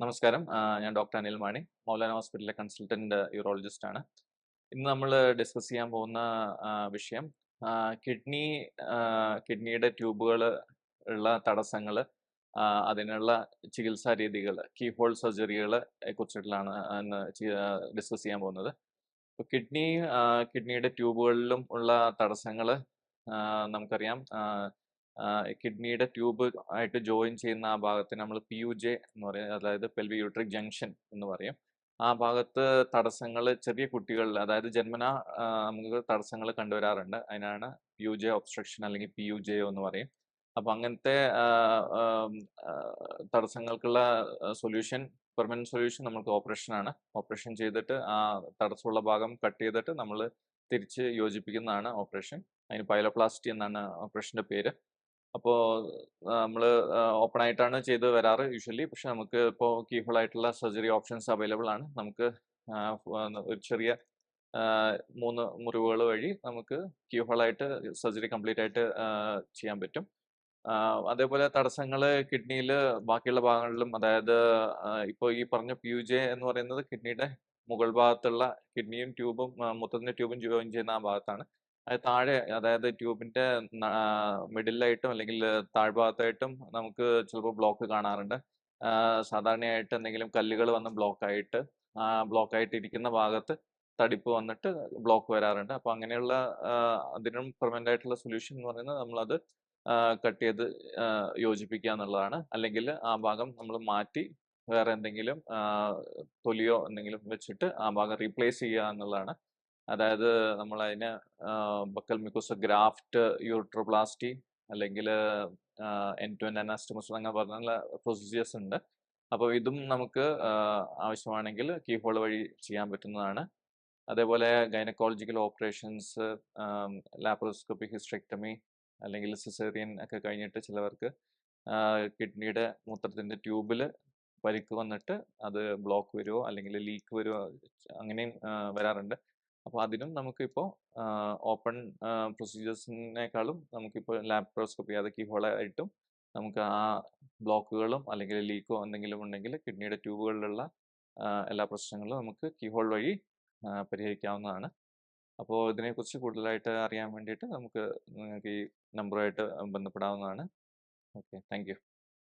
നമസ്കാരം. ഞാൻ ഡോക്ടർ അനിൽ മാണി മൗലാന ഹോസ്പിറ്റലിലെ കൺസൾട്ടന്റ് യൂറോളജിസ്റ്റ് ആണ്. ഇന്ന് നമ്മൾ ഡിസ്കസ് ചെയ്യാൻ പോകുന്ന വിഷയം കിഡ്നി കിഡ്നിയുടെ ട്യൂബുകൾ ഉള്ള തടസ്സങ്ങൾ അതിനുള്ള ചികിത്സാ രീതികൾ കീ ഹോൾ സർജറികളെ കുറിച്ചിട്ടാണ് ഡിസ്കസ് ചെയ്യാൻ പോകുന്നത്. കിഡ്നി കിഡ്നിയുടെ ട്യൂബുകളിലും ഉള്ള തടസ്സങ്ങൾ നമുക്കറിയാം. കിഡ്നിയുടെ ട്യൂബ് ആയിട്ട് ജോയിൻ ചെയ്യുന്ന ആ ഭാഗത്തിന് നമ്മൾ പി യു ജെ എന്ന് പറയും. അതായത് പെൽവി യൂട്രിക് ജംഗ്ഷൻ എന്ന് പറയും. ആ ഭാഗത്ത് തടസ്സങ്ങൾ ചെറിയ കുട്ടികളിൽ അതായത് ജന്മന നമുക്ക് തടസ്സങ്ങൾ കണ്ടുവരാറുണ്ട്. അതിനാണ് പി യു ജെ ഒബ്സ്ട്രക്ഷൻ അല്ലെങ്കിൽ പി യു ജെ എന്ന് പറയും. അപ്പം അങ്ങനത്തെ തടസ്സങ്ങൾക്കുള്ള സൊല്യൂഷൻ പെർമനന്റ് സൊല്യൂഷൻ നമുക്ക് ഓപ്പറേഷൻ ആണ്. ഓപ്പറേഷൻ ചെയ്തിട്ട് ആ തടസ്സമുള്ള ഭാഗം കട്ട് ചെയ്തിട്ട് നമ്മൾ തിരിച്ച് യോജിപ്പിക്കുന്നതാണ് ഓപ്പറേഷൻ അതിന് പൈലോപ്ലാസ്റ്റി എന്നാണ് ഓപ്പറേഷന്റെ പേര്. അപ്പോൾ നമ്മൾ ഓപ്പൺ ആയിട്ടാണ് ചെയ്ത് വരാറ് യൂഷ്വലി. പക്ഷെ നമുക്ക് ഇപ്പോൾ കീഹോൾ ആയിട്ടുള്ള സർജറി ഓപ്ഷൻസ് അവൈലബിൾ ആണ്. നമുക്ക് ഒരു ചെറിയ മൂന്ന് മുറിവുകൾ വഴി നമുക്ക് കീഹോൾ ആയിട്ട് സർജറി കംപ്ലീറ്റ് ആയിട്ട് ചെയ്യാൻ പറ്റും. അതേപോലെ തടസ്സങ്ങൾ കിഡ്നിയിൽ ബാക്കിയുള്ള ഭാഗങ്ങളിലും അതായത് ഇപ്പോൾ ഈ പറഞ്ഞ പി ജെ എന്ന് പറയുന്നത് കിഡ്നിയുടെ മുകൾ ഭാഗത്തുള്ള കിഡ്നിയും ട്യൂബും മുത്തത്തിന്റെ ട്യൂബും ജോയിൻ ചെയ്യുന്ന ആ ഭാഗത്താണ്. അത് താഴെ അതായത് ട്യൂബിന്റെ മിഡിലായിട്ടും അല്ലെങ്കിൽ താഴ്ഭാഗത്തായിട്ടും നമുക്ക് ചിലപ്പോൾ ബ്ലോക്ക് കാണാറുണ്ട്. സാധാരണയായിട്ട് എന്തെങ്കിലും കല്ലുകൾ വന്ന് ബ്ലോക്ക് ആയിട്ട് ആ ബ്ലോക്ക് ആയിട്ട് ഇരിക്കുന്ന ഭാഗത്ത് തടിപ്പ് വന്നിട്ട് ബ്ലോക്ക് വരാറുണ്ട്. അപ്പോൾ അങ്ങനെയുള്ള അതിനും പെർമനന്റ് ആയിട്ടുള്ള സൊല്യൂഷൻ എന്ന് പറയുന്നത് നമ്മളത് കട്ട് ചെയ്ത് യോജിപ്പിക്കുക എന്നുള്ളതാണ്. അല്ലെങ്കിൽ ആ ഭാഗം നമ്മൾ മാറ്റി വേറെ എന്തെങ്കിലും തൊലിയോ എന്തെങ്കിലും വെച്ചിട്ട് ആ ഭാഗം റീപ്ലേസ് ചെയ്യുക എന്നുള്ളതാണ് അതായത് നമ്മൾ അതിന് ബക്കൽ മിക്കോസ് ഗ്രാഫ്റ്റ് യൂട്രോപ്ലാസ്റ്റി അല്ലെങ്കിൽ എൻ ടു എൻ അനാസ്റ്റമസ് അങ്ങനെ പറഞ്ഞ പ്രൊസീജിയേഴ്സ് ഉണ്ട്. അപ്പോൾ ഇതും നമുക്ക് ആവശ്യമാണെങ്കിൽ കീഹോൾ വഴി ചെയ്യാൻ പറ്റുന്നതാണ്. അതേപോലെ ഗൈനക്കോളജിക്കൽ ഓപ്പറേഷൻസ് ലാപ്രോസ്കോപ്പിക് ഹിസ്ട്രക്ടമി അല്ലെങ്കിൽ സിസേറിയൻ ഒക്കെ കഴിഞ്ഞിട്ട് ചിലവർക്ക് കിഡ്നിയുടെ മൂത്രത്തിന്റെ ട്യൂബിൽ പരിക്ക് വന്നിട്ട് അത് ബ്ലോക്ക് വരുമോ അല്ലെങ്കിൽ ലീക്ക് വരുമോ അങ്ങനെയും വരാറുണ്ട്. അപ്പോൾ അതിനും നമുക്കിപ്പോൾ ഓപ്പൺ പ്രൊസീജിയേഴ്സിനേക്കാളും നമുക്കിപ്പോൾ ലാപ്രോസ്കോപ്പി അത് കീഹോളായിട്ടും നമുക്ക് ആ ബ്ലോക്കുകളും അല്ലെങ്കിൽ ലീക്കോ എന്തെങ്കിലും ഉണ്ടെങ്കിൽ കിഡ്നിയുടെ ട്യൂബുകളിലുള്ള എല്ലാ പ്രശ്നങ്ങളും നമുക്ക് കീഹോൾ വഴി പരിഹരിക്കാവുന്നതാണ്. അപ്പോൾ ഇതിനെക്കുറിച്ച് കൂടുതലായിട്ട് അറിയാൻ വേണ്ടിയിട്ട് നമുക്ക് നിങ്ങൾക്ക് ഈ നമ്പറുമായിട്ട് ബന്ധപ്പെടാവുന്നതാണ്. Okay thank